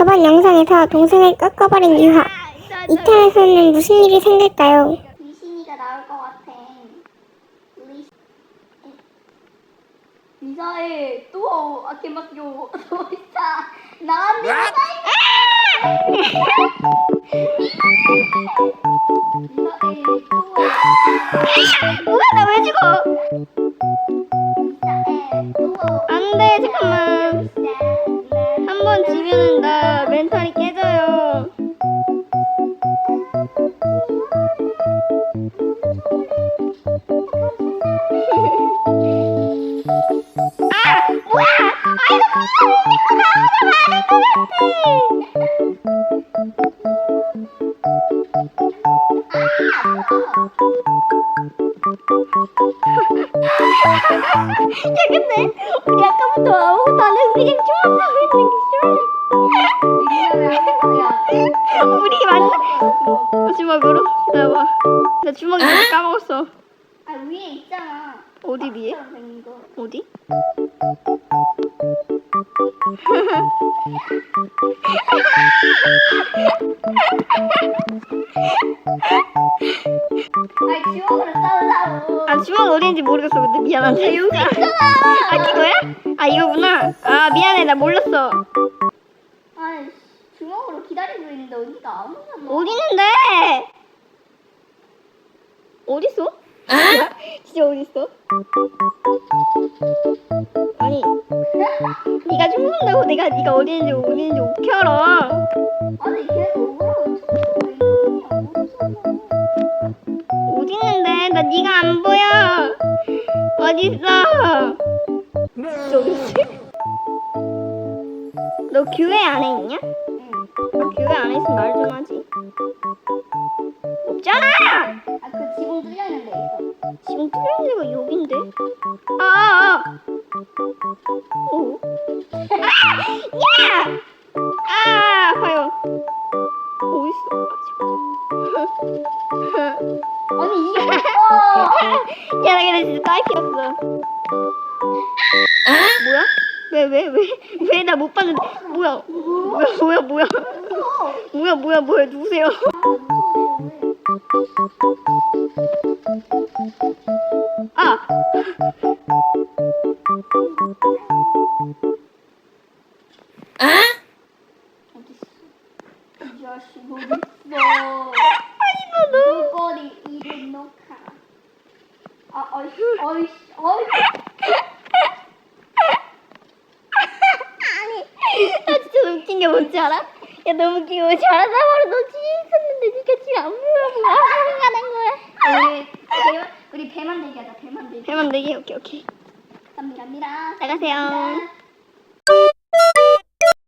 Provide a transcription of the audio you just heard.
저번 영상에서 동생을 꺾어버린 유하. 이탄에서는 무슨 일이 생길까요? 리신이가 나올 것 같아. 리 리사의 또 아케마스요 도이사 나한테 리사의 또 뭐야 나 왜 죽어? 리사의 또 안돼 잠깐만. 근데 우리 아까부터 아무것도 안 해서 그냥 좋았다고 했는 게 우리 만나 주먹으로 기다려봐. 나 주먹이 다 까먹었어 아 위에 있잖아. 어디 위에? 생긴 거. 어디? 아 주먹 어디인지 모르겠어 근데 미안한데 여기 있잖아 아 이거야? 아 이거구나 아 미안해 나 몰랐어 아이 주먹으로 기다리고 있는데 어디가 아무도 안 나와. 어디 있는데 어딨어? 진짜 어딨어? 아니 네가 죽는다고 내가 네가 어디 있는지 어디 있는지 어떻게 알아? 아니 계속 어디 있는데? 나 네가 안 보여. 어디 있어 저기 있지? 너 교회 안에 있냐? 응. 너 교회 안에 있으면 말 좀 하지. 없잖아! 아그 지붕 뚫려 있어. 지금 뚫린 데가 여긴데 아, 아, 아. 오. 아! 야! 아, 아파요. 어딨어? 아니 이게 뭐야? 야, 나 근데 진짜 딸피였어. 뭐야? 왜, 왜, 왜? 왜 나 못 봤는데? 뭐야? 뭐야, 뭐야, 뭐야? 뭐야, 뭐야, 뭐야? 누구세요? 아! 이 자식 어딨어? 아니, 너. 목걸이 이름 녹화. 아 어이씨 어이씨 어이. 아니, 나 진짜 너무 웃긴 게 뭔지 알아? 야, 너무 귀여워. 잘하다 바로 너 뒤에 있었는데 니가 지금 안 보여. 뭐 하는 거야? 우리 배 우리 배 만들기 하자 배 만들기. 배만 내기 오케이, 오케이. 갑니다 갑니다. 나가세요.